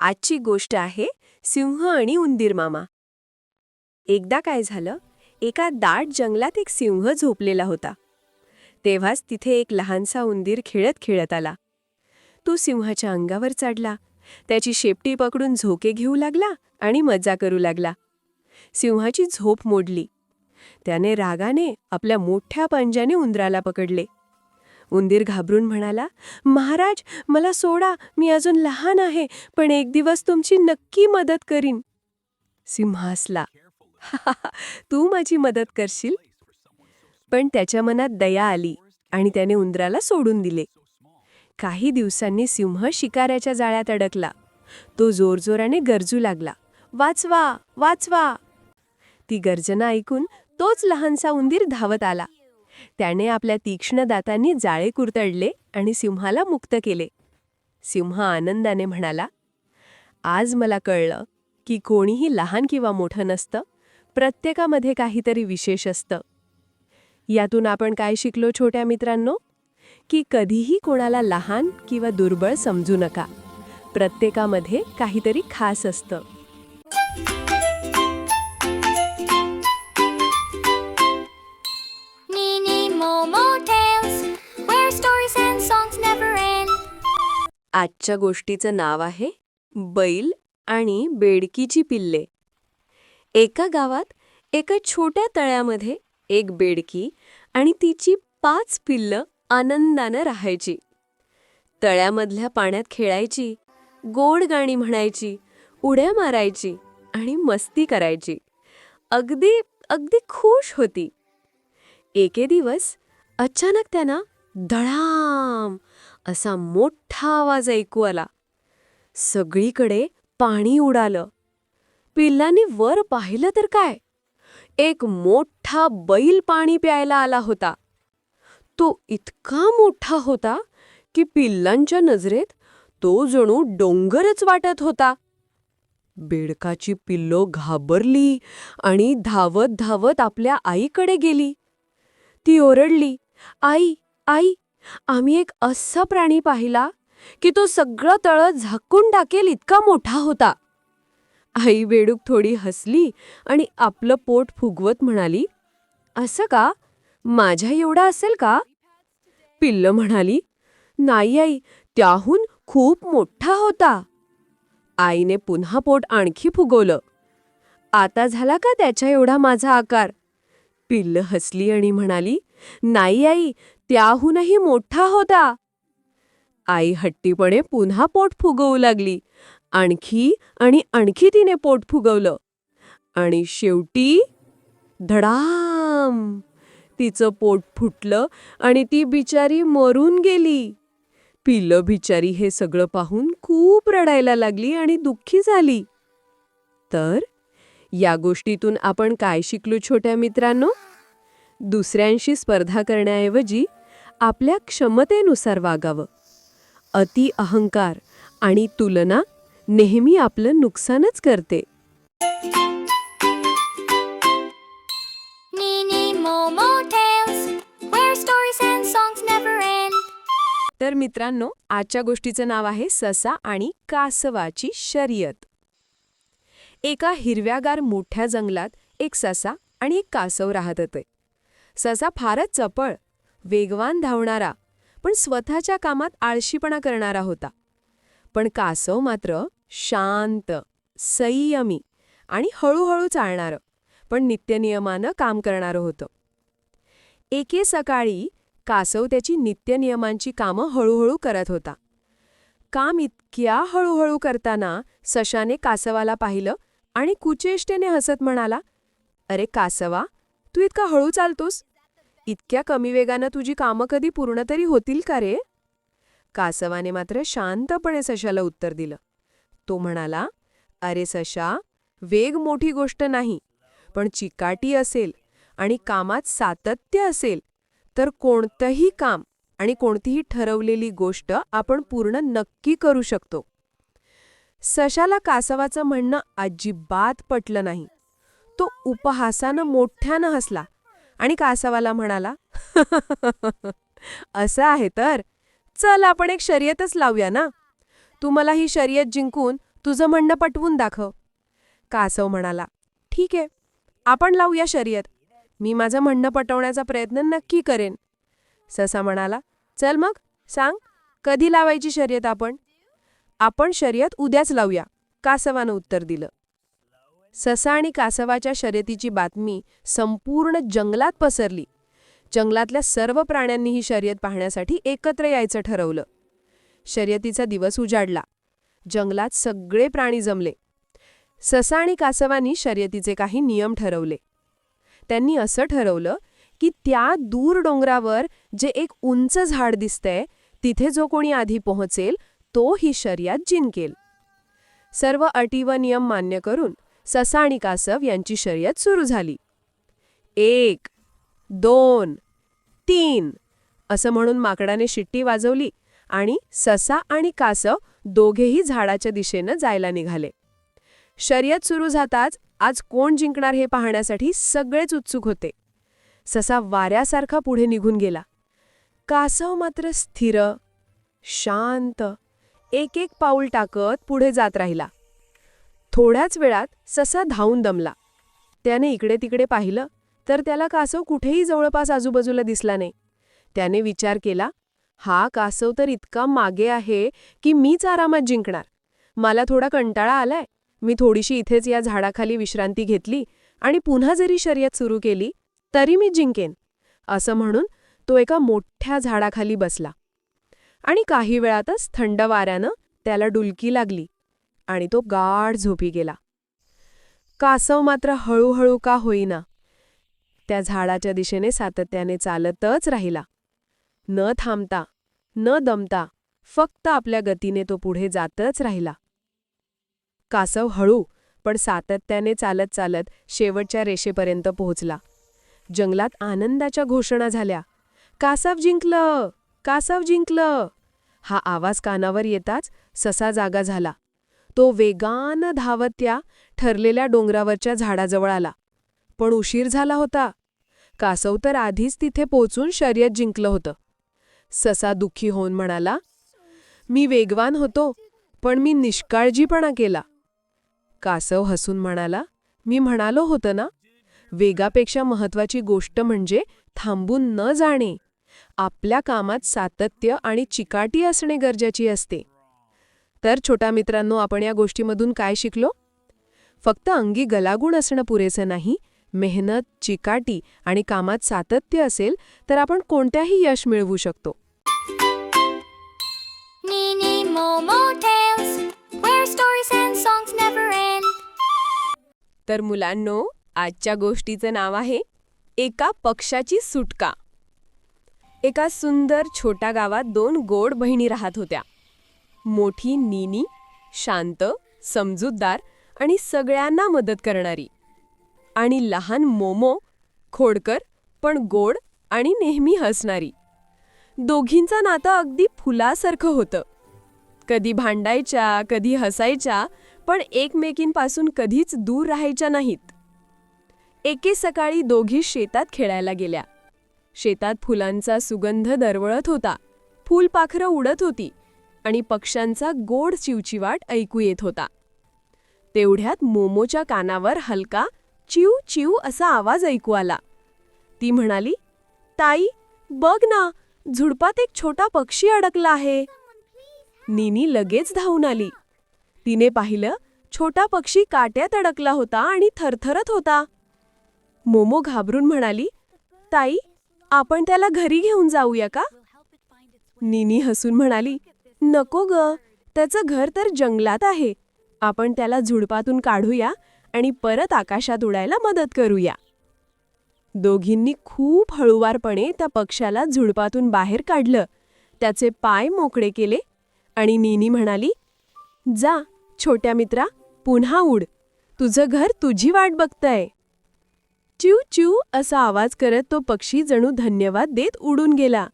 आजची गोष्ट आहे सिंह आणि उंदीर मामा. एकदा काय झालं एका दाट जंगलात एक सिंह झोपलेला होता. तेव्हाच तिथे एक लहानसा उंदीर खेळत खेळत आला. तो सिंहाच्या अंगावर चढला त्याची शेपटी पकडून झोके घेऊ लागला आणि मजा करू लागला. सिंहाची झोप मोडली. त्याने रागाने आपल्या मोठ्या पंजाने उंदराला पकडले. उंदीर घाबरून म्हणाला महाराज मला सोडा मी अजून लहान आहे पण एक दिवस तुमची नक्की मदत करीन. सिंह हसला. तू माझी मदत करशील? पण त्याच्या मनात दया आली आणि त्याने उंदराला सोडून दिले. काही दिवसांनी सिंह शिकाऱ्याच्या जाळ्यात अडकला. तो जोरजोराने गरजू लागला. वाचवा वाचवा. ती गर्जना ऐकून तोच लहानसा उंदीर धावत आला. त्याने आपल्या तीक्ष्ण दातांनी जाळे कुरतडले आणि सिंहाला मुक्त केले. सिंह आनंदाने म्हणाला आज मला कळलं की कोणीही लहान किंवा मोठं नसतं प्रत्येकामध्ये काहीतरी विशेष असतं. यातून आपण काय शिकलो छोट्या मित्रांनो? की कधीही कोणाला लहान किंवा दुर्बळ समजू नका. प्रत्येकामध्ये काहीतरी खास असतं. आजच्या गोष्टीचं नाव आहे बैल आणि बेडकीची पिल्ले. एका गावात एका छोट्या तळ्यामध्ये एक बेडकी आणि तिची पाच पिल्लं आनंदानं राहायची. तळ्यामधल्या पाण्यात खेळायची गोड गाणी म्हणायची उड्या मारायची आणि मस्ती करायची. अगदी अगदी खुश होती. एके दिवस अचानक त्यांना धडाम असा मोठा आवाज ऐकू आला. सगळीकडे पाणी उडालं. पिल्लांनी वर पाहिलं तर काय? एक मोठा बैल पाणी प्यायला आला होता. तो इतका मोठा होता की पिल्लांच्या नजरेत तो जणू डोंगरच वाटत होता. बेडकाची पिल्लो घाबरली आणि धावत धावत आपल्या आईकडे गेली. ती ओरडली आई आई आम्ही एक असा प्राणी पाहिला की तो सगळं तळं झाकून टाकेल इतका मोठा होता. आई बेडूक थोडी हसली आणि आपलं पोट फुगवत म्हणाली असं का? माझ्या एवढा असेल का? पिल्ल म्हणाली नाही आई त्याहून खूप मोठा होता. आईने पुन्हा पोट आणखी फुगवलं. आता झाला का त्याच्या एवढा माझा आकार? पिल्ल हसली आणि म्हणाली नाही आई त्याहूनही मोठा होता. आई हट्टीपणे पुन्हा पोट फुगवू लागली. आणखी आणि आणखी तिने पोट फुगवलं. आणि शेवटी धडाम! तिचं पोट फुटलं आणि ती बिचारी मरून गेली. पिल्लं बिचारी हे सगळं पाहून खूप रडायला लागली आणि दुःखी झाली. तर या गोष्टीतून आपण काय शिकलो छोट्या मित्रांनो? दुसऱ्यांशी स्पर्धा करण्याऐवजी आपल्या क्षमतेनुसार वागावं. अति अहंकार आणि तुलना नेहमी आपलं नुकसानच करते. तर मित्रांनो आजच्या गोष्टीचं नाव आहे ससा आणि कासवाची शर्यत. एका हिरव्यागार मोठ्या जंगलात एक ससा आणि एक कासव राहत होते. ससा फारच चपळ वेगवान धावणारा पण स्वतःच्या कामात आळशीपणा करणारा होता. पण कासव मात्र शांत संयमी आणि हळूहळू चालणारं पण नित्यनियमानं काम करणारं होतं. एके सकाळी कासव त्याची नित्यनियमांची कामं हळूहळू करत होता. काम इतक्या हळूहळू करताना सशाने कासवाला पाहिलं आणि कुचेष्टेने हसत म्हणाला अरे कासवा तू इतका हळू चालतोस? इतक्या कमी वेगानं तुझी कामं कधी पूर्ण तरी होतील का रे? कासवाने मात्र शांतपणे सशाला उत्तर दिलं. तो म्हणाला अरे सशा वेग मोठी गोष्ट नाही पण चिकाटी असेल आणि कामात सातत्य असेल तर कोणतंही काम आणि कोणतीही ठरवलेली गोष्ट आपण पूर्ण नक्की करू शकतो. सशाला कासवाचं म्हणणं अजिबात पटलं नाही. तो उपहासानं मोठ्यानं हसला आणि कासवाला म्हणाला असं आहे तर. चल आपण एक शर्यतच लावूया ना. तू मला ही शर्यत जिंकून तुझं म्हणणं पटवून दाखव. कासव म्हणाला ठीक आहे आपण लावूया शर्यत. मी माझं म्हणणं पटवण्याचा प्रयत्न नक्की करेन. ससा म्हणाला चल मग सांग कधी लावायची शर्यत आपण? आपण शर्यत उद्याच लावूया कासवानं उत्तर दिलं. ससा आणि कासवाच्या शर्यतीची बातमी संपूर्ण जंगलात पसरली. जंगलातल्या सर्व प्राण्यांनी ही शर्यत पाहण्यासाठी एकत्र यायचं ठरवलं. शर्यतीचा दिवस उजाडला. जंगलात सगळे प्राणी जमले. ससा आणि कासवानी शर्यतीचे काही नियम ठरवले. त्यांनी असं ठरवलं की त्या दूर डोंगरावर जे एक उंच झाड दिसतंय तिथे जो कोणी आधी पोहोचेल तो ही शर्यत जिंकेल. सर्व अटी व नियम मान्य करून ससा आणि कासव यांची शर्यत सुरू झाली. एक दोन तीन असं म्हणून माकडाने शिट्टी वाजवली आणि ससा आणि कासव दोघेही झाडाच्या दिशेनं जायला निघाले. शर्यत सुरू जाताच आज कोण जिंकणार हे पाहण्यासाठी सगळेच उत्सुक होते. ससा वाऱ्यासारखा पुढे निघून गेला. कासव मात्र स्थिर शांत एक एक पाऊल टाकत पुढे जात राहिला. थोड्याच वेळात ससा धावून दमला. त्याने इकडे तिकडे पाहिलं तर त्याला कासव कुठेही जवळपास आजूबाजूला दिसला नाही. त्याने विचार केला हा कासव तर इतका मागे आहे की मीच आरामात जिंकणार. मला थोडा कंटाळा आलाय. मी थोडीशी इथेच या झाडाखाली विश्रांती घेतली आणि पुन्हा जरी शर्यत सुरू केली तरी मी जिंकेन असं म्हणून तो एका मोठ्या झाडाखाली बसला. आणि काही वेळातच थंड वाऱ्यानं त्याला डुलकी लागली. आणि तो गाढ झोपी गेला. कासव मात्र हळूहळू का होईना. त्या झाडाच्या दिशेने सातत्याने चालतच राहिला. न थांबता न दमता फक्त आपल्या गतीने तो पुढे जातच राहिला. कासव हळू पण सातत्याने चालत चालत शेवटच्या रेषेपर्यंत पोहोचला. जंगलात आनंदाच्या घोषणा झाल्या. कासव जिंकलं! कासव जिंकलं! हा आवाज कानावर येताच ससा जागा झाला. तो वेगानं धावत त्या ठरलेल्या डोंगरावरच्या झाडाजवळ आला. पण उशीर झाला होता. कासव तर आधीच तिथे पोचून शर्यत जिंकलं होतं. ससा दुःखी होऊन म्हणाला मी वेगवान होतो पण मी निष्काळजीपणा केला. कासव हसून म्हणाला मी म्हणालो होतं ना वेगापेक्षा महत्वाची गोष्ट म्हणजे थांबून न जाणे. आपल्या कामात सातत्य आणि चिकाटी असणे गरजेची असते. तर छोट्या मित्रांनो आपण या गोष्टीमधून काय शिकलो? फक्त अंगी गलागुण असणं पुरेसं नाही मेहनत चिकाटी आणि कामात सातत्य असेल तर आपण कोणत्याही यश मिळवू शकतो. तर मुलांनो आजच्या गोष्टीचं नाव आहे एका पक्षाची सुटका. एका सुंदर छोट्या गावात दोन गोड बहिणी राहत होत्या. मोठी नीनी शांत समजूतदार आणि सगळ्यांना मदत करणारी. आणि लहान मोमो खोडकर पण गोड आणि नेहमी हसणारी. दोघींचं नातं अगदी फुलासारखं होतं. कधी भांडायच्या कधी हसायच्या पण एकमेकींपासून कधीच दूर राहायच्या नाहीत. एके सकाळी दोघी शेतात खेळायला गेल्या. शेतात फुलांचा सुगंध दरवळत होता. फुलपाखरं उडत होती. आणि पक्ष्यांचा गोड चिवचिवाट ऐकू येत होता. तेवढ्यात मोमोच्या कानावर हलका चिव चिव असा आवाज ऐकू आला. ती म्हणाली ताई बघ ना झुडपात एक छोटा पक्षी अडकला आहे. निनी लगेच धावून आली. तिने पाहिलं छोटा पक्षी काट्यात अडकला होता आणि थरथरत होता. मोमो घाबरून म्हणाली ताई आपण त्याला घरी घेऊन जाऊया का? निनी हसून म्हणाली नको ग. त्याचं घर तर जंगलात आहे. आपण त्याला झुडपातून काढूया आणि परत आकाशात उडायला मदत करूया. दोघींनी खूप हळुवारपणे त्या पक्षाला झुडपातून बाहेर काढलं. त्याचे पाय मोकळे केले आणि नीनी म्हणाली जा छोट्या मित्रा पुन्हा उड. तुझं घर तुझी वाट बघतंय. च्यू च्यू असा आवाज करत तो पक्षी जणू धन्यवाद देत उडून गेला.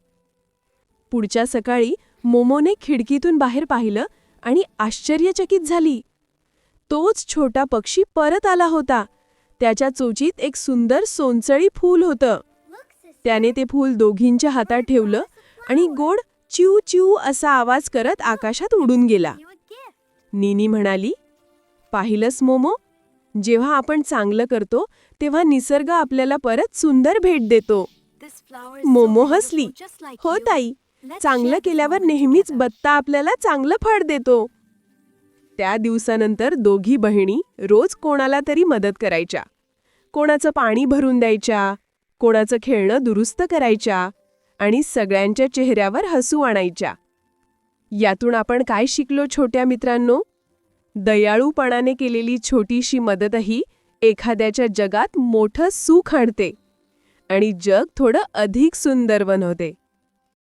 पुढच्या सकाळी मोमोने खिडकीतून बाहेर पाहिलं आणि आश्चर्यचकित झाली. तोच छोटा पक्षी परत आला होता. त्याच्या चोचीत एक सुंदर सोनचळी फूल होतं. त्याने ते फूल दोघींच्या हातात ठेवलं आणि गोड चिव चिव असा आवाज करत आकाशात उडून गेला. निनी म्हणाली पाहिलंस मोमो? जेव्हा आपण चांगलं करतो तेव्हा निसर्ग आपल्याला परत सुंदर भेट देतो. मोमो हसली. हो ताई. चांगलं केल्यावर नेहमीच बत्ता आपल्याला चांगलं फळ देतो. त्या दिवसानंतर दोघी बहिणी रोज कोणाला तरी मदत करायच्या. कोणाचं पाणी भरून द्यायच्या कोणाचं खेळणं दुरुस्त करायच्या आणि सगळ्यांच्या चेहऱ्यावर हसू आणायच्या. यातून आपण काय शिकलो छोट्या मित्रांनो? दयाळूपणाने केलेली छोटीशी मदतही एखाद्याच्या जगात मोठं सुख आणते आणि जग थोडं अधिक सुंदर बनवते.